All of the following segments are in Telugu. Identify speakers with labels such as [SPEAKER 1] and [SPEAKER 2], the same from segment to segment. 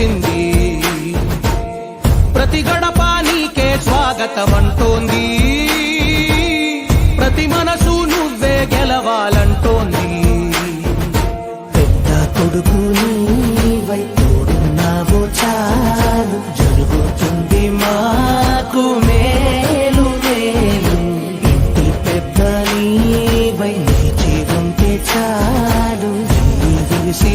[SPEAKER 1] పిలిచింది ప్రతి గడప నీకే స్వాగతం అంటోంది ప్రతి మనసు నువ్వే గెలవాలంటోంది.
[SPEAKER 2] పెద్ద కొడుకు నీవై తోడున్నావో చాలు. జరుగుతుంది మాకు మేలు మేలు. ఇంటి పెద్ద నీవై నిలిచి ఉంటే చాలు. విసి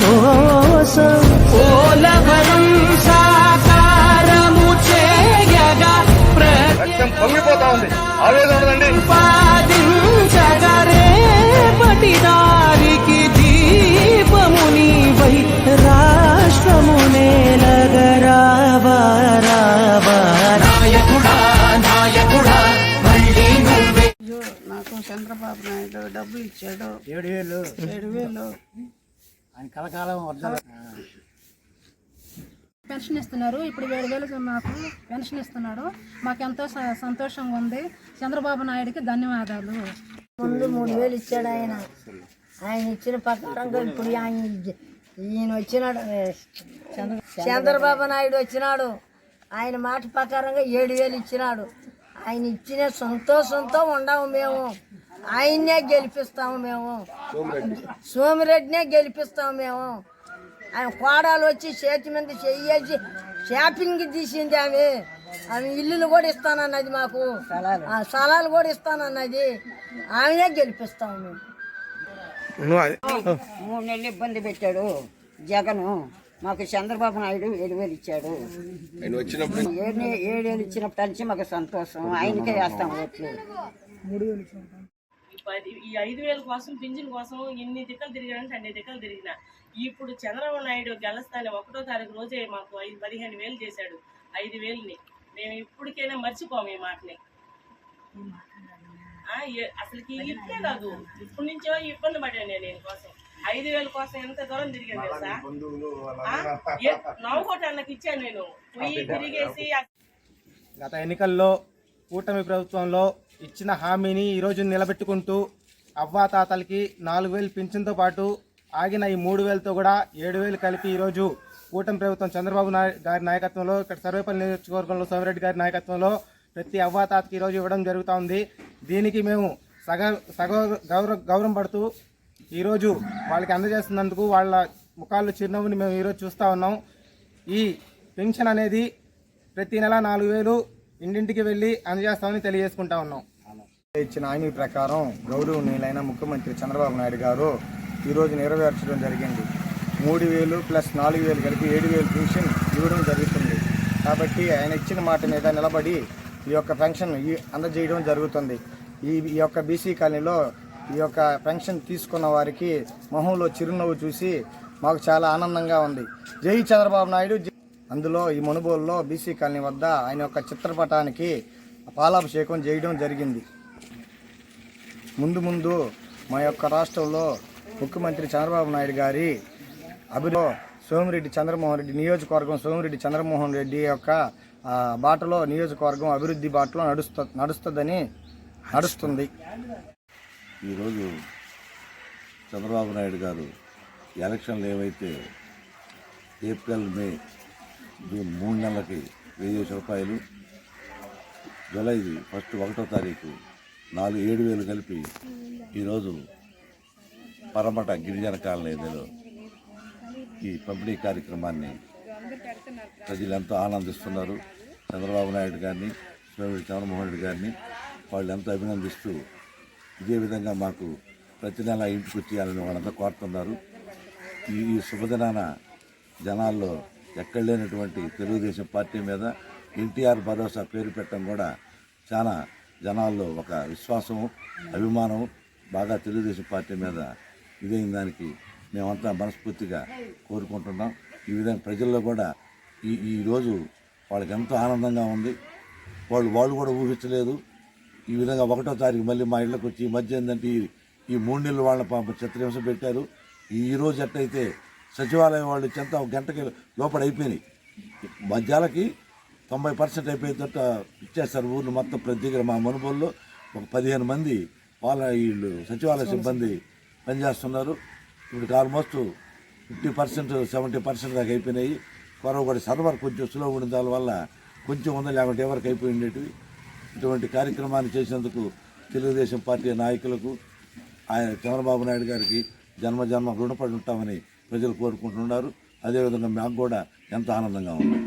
[SPEAKER 2] కోసం.
[SPEAKER 1] పోలవరం సాకారము చేయగా
[SPEAKER 3] పొంగిపోతా ఉంది. ఆవేదన ఉండదండి.
[SPEAKER 1] ప్రతిపాదించగరే పటిదారికి దీపము నీవై
[SPEAKER 2] రాష్ట్రము
[SPEAKER 4] నాకు చంద్రబాబు నాయుడు డబ్బులు ఇచ్చాడు.
[SPEAKER 5] ఏడు వేలు.
[SPEAKER 4] ఏడు వేలు.
[SPEAKER 5] ఆయన కలకాలం
[SPEAKER 6] పెన్షన్ ఇస్తున్నారు. ఇప్పుడు ఏడు వేలు మాకు పెన్షన్ ఇస్తున్నాడు మాకు ఎంతో స- సంతోషంగా ఉంది. చంద్రబాబు నాయుడికి ధన్యవాదాలు.
[SPEAKER 7] ముందు మూడు వేలు ఇచ్చాడు ఆయన. ఆయన ఇచ్చిన ప్రకారంగా ఇప్పుడు ఆయన ఈయన వచ్చినాడు. చంద్రబాబు నాయుడు వచ్చినాడు. ఆయన మాట ప్రకారంగా ఏడు వేలు ఇచ్చినాడు. ఆయన ఇచ్చిన సంతోషంతో ఉండము మేము. ఆయన్నే గెలిపిస్తాము మేము. సోమిరెడ్డినే గెలిపిస్తాము మేము. ఆయన కోడాలు వచ్చి చేతి మీద చెయ్యేసి షాపింగ్ తీసింది ఆమె. ఆమె ఇల్లులు కూడా ఇస్తానన్నది మాకు. ఆ, స్థలాలు కూడా ఇస్తానన్నది. ఆమెనే గెలిపిస్తాము మేము.
[SPEAKER 4] మూడు నెలలు ఇబ్బంది పెట్టాడు. జగను మాకు చంద్రబాబు నాయుడు ఏడు వేలు ఇచ్చాడు. ఏడు నె- ఏడేళ్ళు ఇచ్చినప్పటి నుంచి మాకు సంతోషం. ఆయనకే వేస్తాం ఓట్లు.
[SPEAKER 8] ఈ ఐదు వేల కోసం పింఛన్ కోసం ఇన్ని దిక్కలు తిరిగానంటే అన్ని దిక్కలు తిరిగిన. ఇప్పుడు చంద్రబాబు నాయుడు గెలుస్తానే ఒకటో తారీఖు రోజే మాకు ఐదు పదిహేను వేలు చేశాడు. ఐదు వేలని. మేము ఇప్పటికైనా మర్చిపోము ఈ మాటని. అసలుకి ఇప్పుడే కాదు. ఇప్పటి నుంచో ఇబ్బంది పడాను నేను దీని కోసం. ఐదు వేల కోసం ఎంత దూరం తిరిగాను తెలుసా? నవ్వుకోట అన్నకి ఇచ్చాను నేను. పోయి తిరిగేసి
[SPEAKER 3] గత ఎన్నికల్లో కూటమి ప్రభుత్వంలో ఇచ్చిన హామీని ఈరోజు నిలబెట్టుకుంటూ అవ్వాతాతలకి నాలుగు వేలు పింఛన్తో పాటు ఆగిన ఈ మూడు వేలతో కూడా ఏడు వేలు కలిపి ఈరోజు కూటమి ప్రభుత్వం చంద్రబాబు నాయుడు గారి నాయకత్వంలో ఇక్కడ సర్వేపల్లి నియోజకవర్గంలో సోమిరెడ్డి గారి నాయకత్వంలో ప్రతి అవ్వాతాతకి ఈరోజు ఇవ్వడం జరుగుతూ ఉంది. దీనికి మేము సగ సగ గౌరవ గౌరవం పడుతూ ఈరోజు వాళ్ళకి అందజేస్తున్నందుకు వాళ్ళ ముఖాల్లో చిరునవ్వుని మేము ఈరోజు చూస్తూ ఉన్నాం. ఈ పెన్షన్ అనేది ప్రతి నెల నాలుగు వేలు ఇంటింటికి వెళ్ళి అందజేస్తామని తెలియజేసుకుంటా ఉన్నాం. ఇచ్చిన హామీ ప్రకారం గౌరవనీయులైన ముఖ్యమంత్రి చంద్రబాబు నాయుడు గారు ఈరోజు నెరవేర్చడం జరిగింది. మూడు వేలు ప్లస్ నాలుగు వేలు కలిపి ఏడు వేలు పెన్షన్ ఇవ్వడం జరుగుతుంది. కాబట్టి ఆయన ఇచ్చిన మాట మీద నిలబడి ఈ యొక్క పెన్షన్ ఈ అందజేయడం జరుగుతుంది. ఈ ఈ యొక్క బీసీ కాలనీలో ఈ యొక్క పెన్షన్ తీసుకున్న వారికి మొహంలో చిరునవ్వు చూసి మాకు చాలా ఆనందంగా ఉంది. జై చంద్రబాబు నాయుడు అందులో ఈ మునుబోలులో బీసీ కాలనీ వద్ద ఆయన యొక్క చిత్రపటానికి పాలాభిషేకం చేయడం జరిగింది. ముందు ముందు మా యొక్క రాష్ట్రంలో ముఖ్యమంత్రి చంద్రబాబు నాయుడు గారి అభిలో సోమిరెడ్డి చంద్రమోహన్ రెడ్డి నియోజకవర్గం సోమిరెడ్డి చంద్రమోహన్ రెడ్డి యొక్క బాటలో నియోజకవర్గం అభివృద్ధి బాటలో నడుస్తు నడుస్తుందని నడుస్తుంది.
[SPEAKER 9] ఈరోజు చంద్రబాబు నాయుడు గారు ఎలక్షన్లు ఏవైతే ఏప్రిల్ మే జూన్ మూడు నెలలకి వెయ్యి రూపాయలు జూలై ఫస్ట్ ఒకటో తారీఖు నాలుగు ఏడు వేలు కలిపి ఈరోజు పరమట గిరిజన కాలనీలో ఈ పంపిణీ కార్యక్రమాన్ని ప్రజలు ఎంతో ఆనందిస్తున్నారు. చంద్రబాబు నాయుడు గారిని స్వామి చంద్రమోహన్ రెడ్డి గారిని వాళ్ళు ఎంతో అభినందిస్తూ ఇదే విధంగా మాకు ప్రతి నెల ఇంటికి వచ్చేయాలని వాళ్ళంతా కోరుతున్నారు. ఈ ఈ శుభదినాన జనాల్లో ఎక్కడ లేనటువంటి తెలుగుదేశం పార్టీ మీద ఎన్టీఆర్ భరోసా పేరు పెట్టడం కూడా చాలా జనాల్లో ఒక విశ్వాసం అభిమానం బాగా తెలుగుదేశం పార్టీ మీద ఇదైన దానికి మేమంతా మనస్ఫూర్తిగా కోరుకుంటున్నాం. ఈ విధంగా ప్రజల్లో కూడా ఈ ఈ రోజు వాళ్ళకి ఎంతో ఆనందంగా ఉంది. వాళ్ళు వాళ్ళు కూడా ఊహించలేదు. ఈ విధంగా ఒకటో తారీఖు మళ్ళీ మా ఇళ్ళకి వచ్చి ఈ మధ్య ఏంటంటే ఈ ఈ మూడు నెలలు వాళ్ళ పాప చిత్రహింస పెట్టారు. ఈ రోజు ఎట్టయితే సచివాలయం వాళ్ళు చెంత ఒక గంటకి లోపల అయిపోయినాయి. మధ్యాలకి తొంభై పర్సెంట్ అయిపోయేటట్టు ఇచ్చేస్తారు ఊర్లు మొత్తం ప్రతి దగ్గర మా మనుబోల్లో ఒక పదిహేను మంది వాళ్ళ వీళ్ళు సచివాలయ సిబ్బంది పనిచేస్తున్నారు. ఇప్పుడు almost fifty percent seventy percent దాకా అయిపోయినాయి. కొరవ కూడా సర్వర్ కొంచెం స్లో దాని దానివల్ల కొంచెం ఉంది లేకుంటే ఎవరికి అయిపోయి ఉండేటివి ఇటువంటి కార్యక్రమాన్ని చేసినందుకు తెలుగుదేశం పార్టీ నాయకులకు ఆయన చంద్రబాబు నాయుడు గారికి జన్మ జన్మ రుణపడి ఉంటామని ప్రజలు కోరుకుంటున్నారు. అదేవిధంగా మాకు కూడా ఎంతో ఆనందంగా ఉంది.